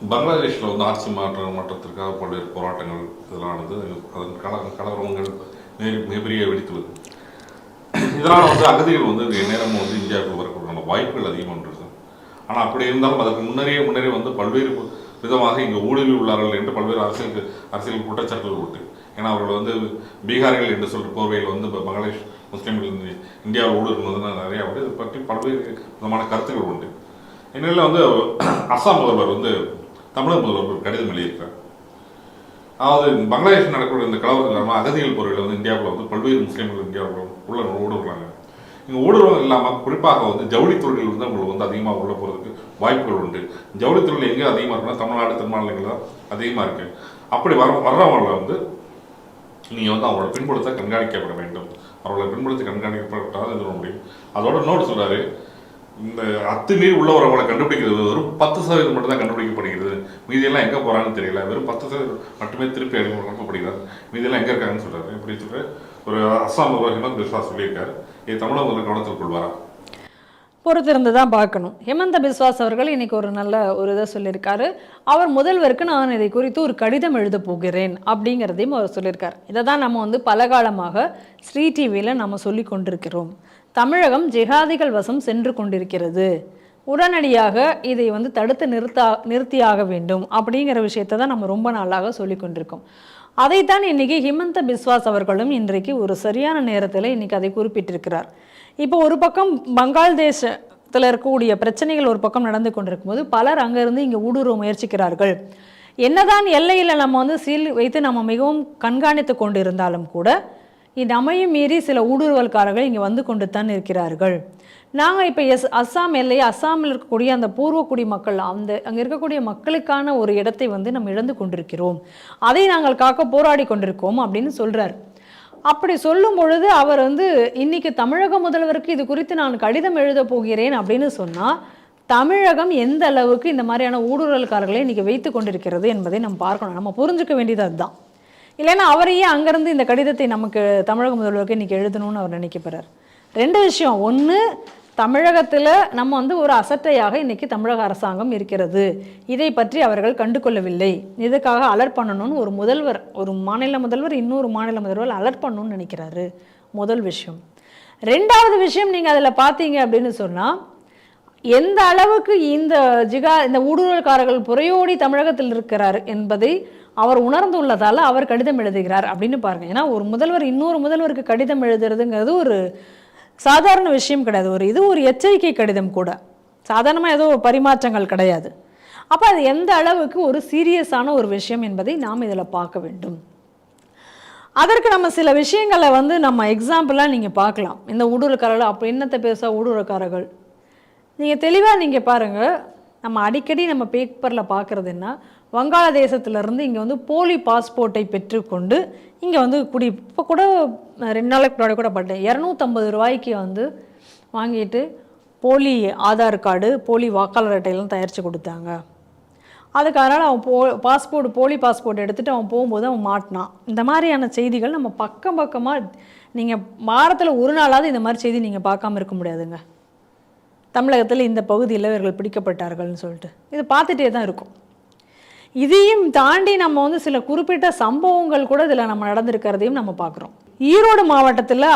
பங்களாதேஷில் வந்து ஆட்சி மாற்ற மாற்றத்திற்காக பல்வேறு போராட்டங்கள் இதெல்லாம் நடந்து அதன் கல கலவரங்கள் மிக- மிகப்பெரிய வெடித்துள்ளது. இதனால் வந்து அகதிகள் வந்து நேரமும் வந்து இந்தியாவுக்கு வரக்கூடிய வாய்ப்புகள் அதிகமாக இருக்குது ஆனால் அப்படி இருந்தாலும் அதற்கு முன்னரே முன்னரே வந்து பல்வேறு விதமாக இங்கே ஊழலில் உள்ளார்கள் என்று பல்வேறு அரசியல் அரசியல் குற்றச்சாட்டுகள் உண்டு. ஏன்னா அவர்கள் வந்து பீகாரிகள் என்று சொல்ற போர்வையில் வந்து இப்போ பங்களாதேஷ் முஸ்லீம்கள் வந்து இந்தியாவில் ஊடுருவதுன்னு நிறையா உண்டு இதை பற்றி பல்வேறு விதமான கருத்துக்கள் உண்டு. இந்நிலையில் வந்து அசாம் முதல்வர் வந்து தமிழக முதல்வர் ஒரு கடிதம் எழுதியிருக்கார் அதாவது பங்களாதேஷ் நடக்கக்கூடிய இந்த கலவரம் காரணமாக அகதிகள் பொருளில் வந்து இந்தியாவில் வந்து பல்வேறு முஸ்லீம்கள் இந்தியாவில் உள்ள ஊடுருவாங்க இங்கே ஊடுருவம் இல்லாமல் குறிப்பாக வந்து ஜவுளித்துறையில் வந்து அவங்களுக்கு வந்து அதிகமாக உள்ள போகிறதுக்கு வாய்ப்புகள் உண்டு. ஜவுளித்துறையில் எங்கே அதிகமாக இருக்குன்னா தமிழ்நாடு திருமாநிலங்கள் தான் அதிகமாக இருக்குது அப்படி வர வர்றவங்களை வந்து நீங்கள் வந்து அவங்களோட பின்புலத்தை கண்காணிக்கப்பட வேண்டும். அவர்களை பின்புலத்தை கண்காணிக்கப்பட்டால் இது முடியும் அதோட நோட்டு சொல்கிறாரு இந்த அத்துமீறி உள்ளவரவங்களை கண்டுபிடிக்கிறது வெறும் பத்து சதவீதம் மட்டும் தான் கண்டுபிடிக்கப்படுகிறது. மீதியெல்லாம் எங்கே போகிறான்னு தெரியல. வெறும் பத்து சதவீதம் மட்டுமே திருப்பி அனுப்பப்படுகிறார் மீதியெல்லாம் எங்கே இருக்காங்கன்னு சொல்கிறாரு இப்படி சொல்ற ஒரு அஸ்ஸாம் முதல்வர் ஹிமந்த் பிஸ்வா சொல்லியிருக்காரு. இது தமிழக முதல்வர் கவனத்தில் கொள்வாரா? பொறுத்திருந்து தான் பார்க்கணும். ஹேமந்த பிஸ்வாஸ் அவர்கள் இன்னைக்கு ஒரு நல்ல ஒரு இதை சொல்லியிருக்காரு. அவர் முதல்வருக்கு நான் இதை குறித்து ஒரு கடிதம் எழுத போகிறேன் அப்படிங்கிறதையும் அவர் சொல்லியிருக்கார். இதை தான் நம்ம வந்து பல காலமாக ஸ்ரீ டிவியில் நம்ம சொல்லி கொண்டிருக்கிறோம். தமிழகம் ஜிகாதிகள் வசம் சென்று கொண்டிருக்கிறது. உடனடியாக இதை வந்து தடுத்து நிறுத்தா நிறுத்தியாக வேண்டும் அப்படிங்கிற விஷயத்தை தான் நம்ம ரொம்ப நாளாக சொல்லி கொண்டிருக்கோம். அதைத்தான் இன்னைக்கு ஹிமந்த பிஸ்வாஸ் அவர்களும் இன்றைக்கு ஒரு சரியான நேரத்தில் இன்னைக்கு அதை குறிப்பிட்டிருக்கிறார். இப்போ ஒரு பக்கம் பங்காள்தேஷத்தில் இருக்கக்கூடிய பிரச்சனைகள் ஒரு பக்கம் நடந்து கொண்டிருக்கும் போது பலர் அங்கிருந்து இங்கே ஊடுருவ முயற்சிக்கிறார்கள். என்னதான் எல்லையில் நம்ம வந்து சீல் வைத்து நம்ம மிகவும் கண்காணித்து கொண்டிருந்தாலும் கூட இந்த அமையும் மீறி சில ஊடுருவல்காரர்கள் இங்கே வந்து கொண்டு தான் இருக்கிறார்கள். நாங்கள் இப்போ எஸ் அஸ்ஸாம் எல்லை அஸ்ஸாமில் இருக்கக்கூடிய அந்த பூர்வக்குடி மக்கள் அந்த அங்கே இருக்கக்கூடிய மக்களுக்கான ஒரு இடத்தை வந்து நம்ம இழந்து கொண்டிருக்கிறோம். அதை நாங்கள் காக்க போராடி கொண்டிருக்கோம் அப்படின்னு சொல்கிறார் அப்படி சொல்லும் பொழுது அவர் வந்து இன்னைக்கு தமிழக முதல்வருக்கு இது குறித்து நான் கடிதம் எழுத போகிறேன் அப்படின்னு சொன்னால் தமிழகம் எந்த அளவுக்கு இந்த மாதிரியான ஊடுருவல்காரர்களை இன்னைக்கு வைத்து கொண்டிருக்கிறது என்பதை நம்ம பார்க்கணும். நம்ம புரிஞ்சுக்க வேண்டியது அதுதான். இல்லைன்னா அவரையே அங்கேருந்து இந்த கடிதத்தை நமக்கு தமிழக முதல்வருக்கு இன்றைக்கி எழுதணும்னு அவர் நினைக்கப்படுறார். ரெண்டு விஷயம். ஒன்று தமிழகத்தில் நம்ம வந்து ஒரு அசட்டையாக இன்றைக்கி தமிழக அரசாங்கம் இருக்கிறது. இதை பற்றி அவர்கள் கண்டு கொள்ளவில்லை இதுக்காக அலர்ட் பண்ணணும்னு ஒரு முதல்வர் ஒரு மாநில முதல்வர் இன்னொரு மாநில முதல்வர் அலர்ட் பண்ணணும்னு நினைக்கிறாரு. முதல் விஷயம். ரெண்டாவது விஷயம் நீங்கள் அதில் பார்த்தீங்க அப்படின்னு சொன்னால் எந்த அளவுக்கு இந்த ஜிகா இந்த ஊடுருவல்காரர்கள் புறையோடி தமிழகத்தில் இருக்கிறார் என்பதை அவர் உணர்ந்துள்ளதால் அவர் கடிதம் எழுதுகிறார் அப்படின்னு பாருங்க. ஏன்னா ஒரு முதல்வர் இன்னொரு முதல்வருக்கு கடிதம் எழுதுறதுங்கிறது ஒரு சாதாரண விஷயம் கிடையாது. ஒரு இது ஒரு எச்சரிக்கை கடிதம் கூட. சாதாரணமாக ஏதோ பரிமாற்றங்கள் கிடையாது. அப்போ அது எந்த அளவுக்கு ஒரு சீரியஸான ஒரு விஷயம் என்பதை நாம் இதில் பார்க்க வேண்டும். அதற்கு நம்ம சில விஷயங்களை வந்து நம்ம எக்ஸாம்பிளாக நீங்கள் பார்க்கலாம். இந்த ஊடுருவக்காரர்கள் அப்போ என்னத்தை பேச ஊடுருவக்காரர்கள் நீங்கள் தெளிவாக நீங்கள் பாருங்கள் நம்ம அடிக்கடி நம்ம பேப்பரில் பார்க்குறது என்ன? வங்காளதேசத்திலிருந்து இங்கே வந்து போலி பாஸ்போர்ட்டை பெற்றுக்கொண்டு இங்கே வந்து குடி இப்போ கூட ரெண்டு நாளைக்கு முன்னாடி கூட பட்டேன் இரநூத்தம்பது ரூபாய்க்கு வந்து வாங்கிட்டு போலி ஆதார் கார்டு போலி வாக்காளர் அட்டையெல்லாம் தயாரித்து கொடுத்தாங்க. அதுக்கு அதனால் அவன் போ பாஸ்போர்ட் போலி பாஸ்போர்ட் எடுத்துகிட்டு அவன் போகும்போது அவன் மாட்டினான். இந்த மாதிரியான செய்திகள் நம்ம பக்கம் பக்கமாக நீங்கள் வாரத்தில் ஒரு நாளாவது இந்த மாதிரி செய்தி நீங்கள் பார்க்காம இருக்க முடியாதுங்க. தமிழகத்தில் இந்த பகுதியில் இவர்கள் பிடிக்கப்பட்டார்கள்னு சொல்லிட்டு. இது பார்த்துட்டே தான் இருக்கும். இதையும் தாண்டி நம்ம வந்து சில குறிப்பிட்ட சம்பவங்கள் கூட இதில் நம்ம நடந்திருக்கிறதையும் நம்ம பார்க்குறோம். ஈரோடு மாவட்டத்தில்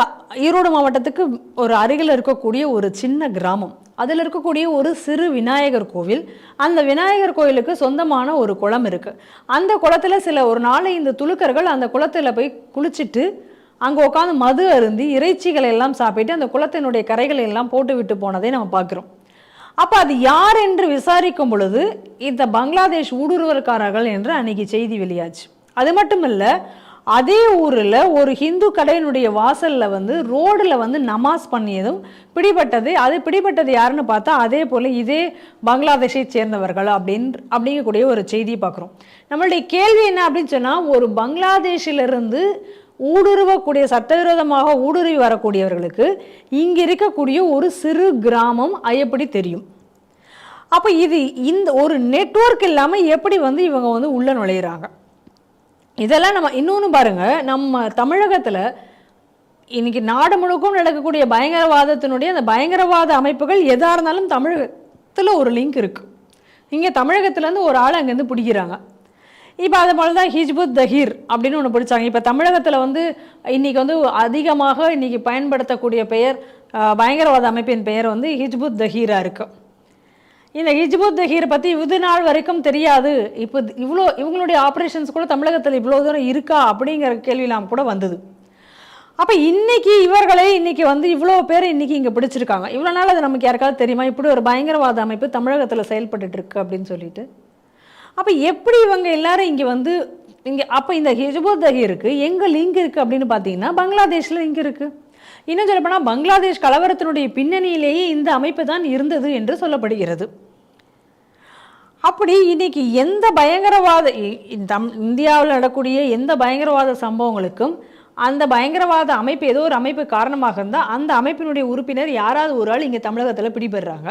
ஈரோடு மாவட்டத்துக்கு ஒரு அருகில் இருக்கக்கூடிய ஒரு சின்ன கிராமம். அதில் இருக்கக்கூடிய ஒரு சிறு விநாயகர் கோவில். அந்த விநாயகர் கோயிலுக்கு சொந்தமான ஒரு குளம் இருக்குது அந்த குளத்தில் சில ஒரு நாளை இந்த துலுக்கர்கள் அந்த குளத்தில் போய் குளிச்சுட்டு அங்கே உட்காந்து மது அருந்தி இறைச்சிகளை எல்லாம் சாப்பிட்டு அந்த குளத்தினுடைய கரைகளை எல்லாம் போட்டு விட்டு போனதை நம்ம பார்க்குறோம். அப்போ அது யார் என்று விசாரிக்கும் பொழுது இந்த பங்களாதேஷ் ஊடுருவற்காரர்கள் என்று அன்னைக்கு செய்தி வெளியாச்சு. அது மட்டும் இல்லை அதே ஊரில் ஒரு ஹிந்து கடையினுடைய வாசலில் வந்து ரோடில் வந்து நமாஸ் பண்ணியதும் பிடிபட்டது. அது பிடிபட்டது யாருன்னு பார்த்தா அதே போல் இதே பங்களாதேஷை சேர்ந்தவர்கள் அப்படின்னு அப்படிங்கக்கூடிய ஒரு செய்தியை பார்க்குறோம். நம்மளுடைய கேள்வி என்ன அப்படின்னு சொன்னால் ஒரு பங்களாதேஷிலிருந்து ஊடுருவக்கூடிய சட்டவிரோதமாக ஊடுருவி வரக்கூடியவர்களுக்கு இங்கே இருக்கக்கூடிய ஒரு சிறு கிராமம் எப்படி தெரியும்? அப்போ இது இந்த ஒரு நெட்வொர்க் இல்லாமல் எப்படி வந்து இவங்க வந்து உள்ளே நுழையிறாங்க? இதெல்லாம் நம்ம இன்னொன்று பாருங்க நம்ம தமிழகத்தில் இன்னைக்கு நாடு முழுக்கும் நடக்கக்கூடிய பயங்கரவாதத்தினுடைய அந்த பயங்கரவாத அமைப்புகள் எதாக இருந்தாலும் தமிழகத்தில் ஒரு லிங்க் இருக்குது இங்கே தமிழகத்துலேருந்து ஒரு ஆள் அங்கேருந்து பிடிக்கிறாங்க. இப்போ அது போல தான் ஹிஜ்புத் தஹீர் அப்படின்னு ஒன்று பிடிச்சாங்க. இப்போ தமிழகத்தில் வந்து இன்னைக்கு வந்து அதிகமாக இன்றைக்கி பயன்படுத்தக்கூடிய பெயர் பயங்கரவாத அமைப்பின் பெயர் வந்து ஹிஜ்புத் தஹீராக இருக்குது இந்த ஹிஜ்புத் தஹீர் பற்றி இது நாள் வரைக்கும் தெரியாது. இப்போ இவ்வளோ இவங்களுடைய ஆப்ரேஷன்ஸ் கூட தமிழகத்தில் இவ்வளோ தூரம் இருக்கா அப்படிங்கிற கேள்விலாம் கூட வந்தது. அப்போ இன்றைக்கி இவர்களே இன்னைக்கு வந்து இவ்வளோ பேர் இன்னைக்கு இங்கே பிடிச்சிருக்காங்க. இவ்வளோ நாள் அது நமக்கு யாருக்காவது தெரியுமா? இப்படி ஒரு பயங்கரவாத அமைப்பு தமிழகத்தில் செயல்பட்டுட்டு அப்படின்னு சொல்லிட்டு. அப்போ எப்படி இவங்க எல்லாரும் இங்கே வந்து இங்கே அப்போ இந்த ஹிஜ்புத் இருக்குது எங்கே லிங்க் இருக்குது அப்படின்னு பார்த்தீங்கன்னா பங்களாதேஷில் லிங்க் இருக்குது இன்னும் சொல்லப்போனால் பங்களாதேஷ் கலவரத்தினுடைய பின்னணியிலேயே இந்த அமைப்பு தான் இருந்தது என்று சொல்லப்படுகிறது. அப்படி இன்னைக்கு எந்த பயங்கரவாத இ- தம் இந்தியாவில் நடக்கூடிய எந்த பயங்கரவாத சம்பவங்களுக்கும் அந்த பயங்கரவாத அமைப்பு ஏதோ ஒரு அமைப்பு காரணமாக இருந்தால் அந்த அமைப்பினுடைய உறுப்பினர் யாராவது ஒரு ஆள் இங்கே தமிழகத்தில் பிடிபடுறாங்க.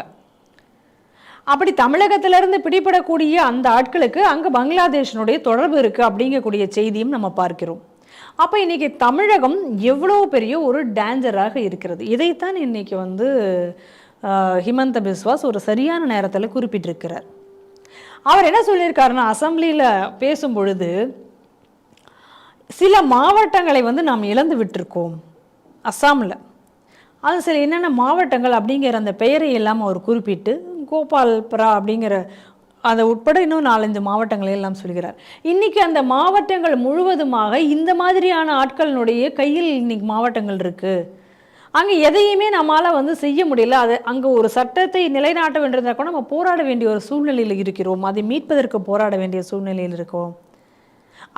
அப்படி தமிழகத்திலிருந்து பிடிபடக்கூடிய அந்த ஆட்களுக்கு அங்கே பங்களாதேஷனுடைய தொடர்பு இருக்குது அப்படிங்கக்கூடிய செய்தியும் நம்ம பார்க்கிறோம். அப்போ இன்னைக்கு தமிழகம் எவ்வளோ பெரிய ஒரு டேஞ்சராக இருக்கிறது? இதைத்தான் இன்னைக்கு வந்து ஹிமந்த பிஸ்வாஸ் ஒரு சரியான நேரத்தில் குறிப்பிட்டிருக்கிறார். அவர் என்ன சொல்லியிருக்காருன்னா அசம்பிளியில் பேசும் பொழுது சில மாவட்டங்களை வந்து நாம் இழந்து விட்டிருக்கோம் அஸ்ஸாமில் அது சில என்னென்ன மாவட்டங்கள் அப்படிங்கிற அந்த பெயரை எல்லாம் அவர் குறிப்பிட்டு கோபால்புரா அப்படிங்கிற அதை உட்பட இன்னும் நாலஞ்சு மாவட்டங்களை எல்லாம் சொல்கிறார். இன்றைக்கி அந்த மாவட்டங்கள் முழுவதுமாக இந்த மாதிரியான ஆட்களினுடைய கையில் இன்னைக்கு மாவட்டங்கள் இருக்குது அங்கே எதையுமே நம்மால் வந்து செய்ய முடியல. அது அங்கே ஒரு சட்டத்தை நிலைநாட்ட வேண்டியிருந்தா கூட நம்ம போராட வேண்டிய ஒரு சூழ்நிலையில் இருக்கிறோம். அதை மீட்பதற்கு போராட வேண்டிய சூழ்நிலையில் இருக்கோம்.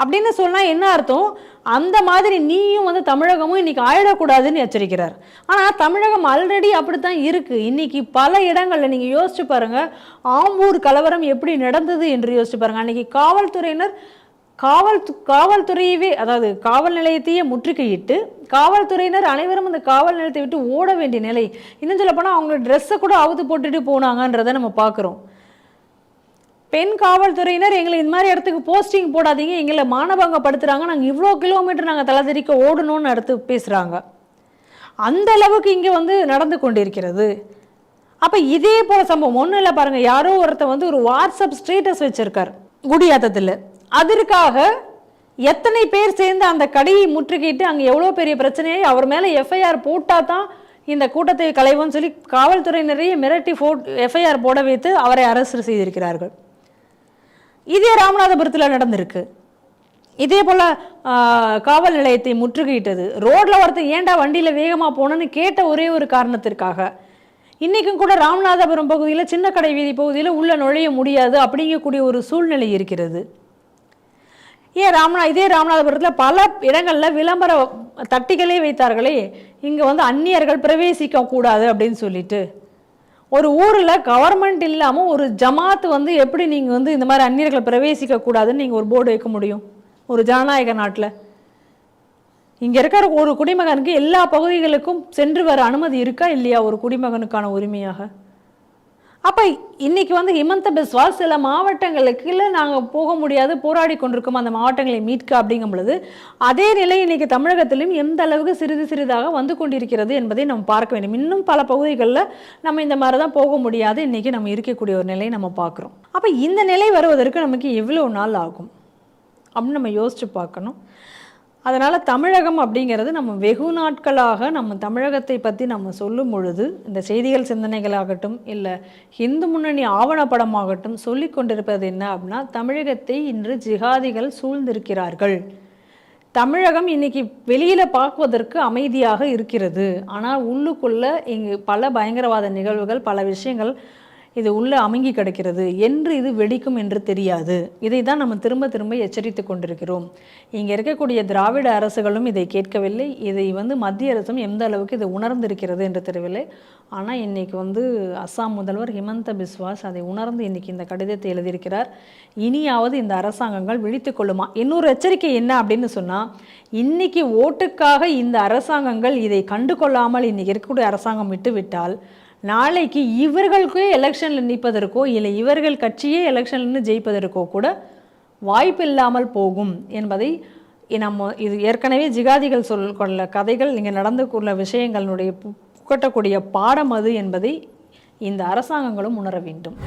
அப்படின்னு சொன்னா என்ன அர்த்தம்? அந்த மாதிரி நீயும் வந்து தமிழகமும் இன்னைக்கு ஆயிடக்கூடாதுன்னு எச்சரிக்கிறார். ஆனா தமிழகம் ஆல்ரெடி அப்படித்தான் இருக்கு. இன்னைக்கு பல இடங்களில் நீங்க யோசிச்சு பாருங்க ஆம்பூர் கலவரம் எப்படி நடந்தது என்று யோசிச்சு பாருங்க. அன்னைக்கு காவல்துறையினர் காவல் காவல்துறையவே அதாவது காவல் நிலையத்தையே முற்றுகையிட்டு காவல்துறையினர் அனைவரும் அந்த காவல் நிலையத்தை விட்டு ஓட வேண்டிய நிலை. இன்னும் சொல்ல போனால் ட்ரெஸ்ஸை கூட அவுத்து போட்டுட்டு போனாங்கன்றதை நம்ம பார்க்குறோம் பெண் காவல்துறையினர் எங்களை இந்த மாதிரி இடத்துக்கு போஸ்டிங் போடாதீங்க எங்களை மானபங்கப்படுத்துறாங்க. நாங்கள் இவ்வளோ கிலோமீட்டர் நாங்கள் தலைதெறிக்க ஓடணும்னு அடுத்து பேசுகிறாங்க அந்த அளவுக்கு இங்கே வந்து நடந்து கொண்டிருக்கிறது. அப்போ இதே போல சம்பவம். ஒன்றும் இல்லை பாருங்க யாரோ ஒருத்தர் வந்து ஒரு வாட்ஸ்அப் ஸ்டேட்டஸ் வச்சிருக்கார் குடியாத்தத்தில். அதற்காக எத்தனை பேர் சேர்ந்து அந்த கடையை முற்றுகையிட்டு அங்கே எவ்வளோ பெரிய பிரச்சனையை அவர் மேலே எஃப்ஐஆர் போட்டால் தான் இந்த கூட்டத்தை கலைவோன்னு சொல்லி காவல்துறையினரையே மிரட்டி ஃபோ எஃப்ஐஆர் போட வைத்து அவரை அரசு செய்திருக்கிறார்கள். இதே ராமநாதபுரத்தில் நடந்திருக்கு. இதே போல் காவல் நிலையத்தை முற்றுகையிட்டது. ரோட்டில் ஒருத்தன் ஏன்டா வண்டியில் வேகமாக போனேன்னு கேட்ட ஒரே ஒரு காரணத்திற்காக. இன்றைக்கும் கூட ராமநாதபுரம் பகுதியில் சின்ன கடை வீதி பகுதியில் உள்ளே நுழைய முடியாது அப்படிங்கக்கூடிய ஒரு சூழ்நிலை இருக்கிறது. ஏன் ராமநா இதே ராமநாதபுரத்தில் பல இடங்களில் விளம்பர தட்டிகளே வைத்தார்களே இங்கே வந்து அந்நியர்கள் பிரவேசிக்க கூடாது அப்படின்னு சொல்லிட்டு. ஒரு ஊரில் கவர்மெண்ட் இல்லாமல் ஒரு ஜமாத் வந்து எப்படி நீங்கள் வந்து இந்த மாதிரி அந்நியர்களை பிரவேசிக்க கூடாதுன்னு நீங்கள் ஒரு போர்டு வைக்க முடியும்? ஒரு ஜனநாயக நாட்டில். இங்கே இருக்கிற ஒரு குடிமகனுக்கு எல்லா பகுதிகளுக்கும் சென்று வர அனுமதி இருக்கா இல்லையா ஒரு குடிமகனுக்கான உரிமையாக? அப்போ இன்றைக்கி வந்து ஹிமந்த பிஸ்வால் சில மாவட்டங்களுக்கு இல்லை நாங்கள் போக முடியாது போராடி கொண்டிருக்கோம். அந்த மாவட்டங்களை மீட்க அப்படிங்கும் பொழுது அதே நிலை இன்னைக்கு தமிழகத்திலும் எந்த அளவுக்கு சிறிது சிறிதாக வந்து கொண்டிருக்கிறது என்பதை நம்ம பார்க்க வேண்டும். இன்னும் பல பகுதிகளில் நம்ம இந்த மாதிரி தான் போக முடியாது. இன்றைக்கி நம்ம இருக்கக்கூடிய ஒரு நிலையை நம்ம பார்க்குறோம். அப்போ இந்த நிலை வருவதற்கு நமக்கு எவ்வளோ நாள் ஆகும்? அப்படின்னு நம்ம யோசித்து பார்க்கணும். அதனால் தமிழகம் அப்படிங்கிறது நம்ம வெகு நாட்களாக நம்ம தமிழகத்தை பற்றி நம்ம சொல்லும் பொழுது இந்த செய்திகள் சிந்தனைகளாகட்டும் இல்லை இந்து முன்னணி ஆவணப்படமாகட்டும் சொல்லி கொண்டிருப்பது என்ன அப்படின்னா தமிழகத்தை இன்று ஜிகாதிகள் சூழ்ந்திருக்கிறார்கள். தமிழகம் இன்னைக்கு வெளியில் பார்ப்பதற்கு அமைதியாக இருக்கிறது. ஆனால் உள்ளுக்குள்ளே இங்கு பல பயங்கரவாத நிகழ்வுகள் பல விஷயங்கள் இது உள்ளே அமுங்கி கிடக்கிறது. என்று இது வெடிக்கும் என்று தெரியாது. இதை தான் நம்ம திரும்ப திரும்ப எச்சரித்து கொண்டிருக்கிறோம். இங்கே இருக்கக்கூடிய திராவிட அரசுகளும் இதை கேட்கவில்லை. இதை வந்து மத்திய அரசும் எந்த அளவுக்கு இதை உணர்ந்திருக்கிறது என்று தெரியவில்லை. ஆனால் இன்றைக்கி வந்து அஸ்ஸாம் முதல்வர் ஹிமந்த பிஸ்வாஸ் அதை உணர்ந்து இன்னைக்கு இந்த கடிதத்தை எழுதியிருக்கிறார். இனியாவது இந்த அரசாங்கங்கள் விழித்து கொள்ளுமா? இன்னொரு எச்சரிக்கை என்ன அப்படின்னு சொன்னால் இன்றைக்கி ஓட்டுக்காக இந்த அரசாங்கங்கள் இதை கண்டு கொள்ளாமல் இன்றைக்கி இருக்கக்கூடிய அரசாங்கம் விட்டுவிட்டால் நாளைக்கு இவர்களுக்கே எலெக்ஷனில் நிற்பதற்கோ இல்லை இவர்கள் கட்சியே எலெக்ஷனில் ஜெயிப்பதற்கோ கூட வாய்ப்பு இல்லாமல் போகும் என்பதை நம்ம இது ஏற்கனவே ஜிகாதிகள் சொல் கொள்ள கதைகள் இங்கே நடந்து கொள்ள விஷயங்களுடைய பு- புகட்டக்கூடிய பாடம் அது என்பதை இந்த அரசாங்கங்களும் உணர வேண்டும்.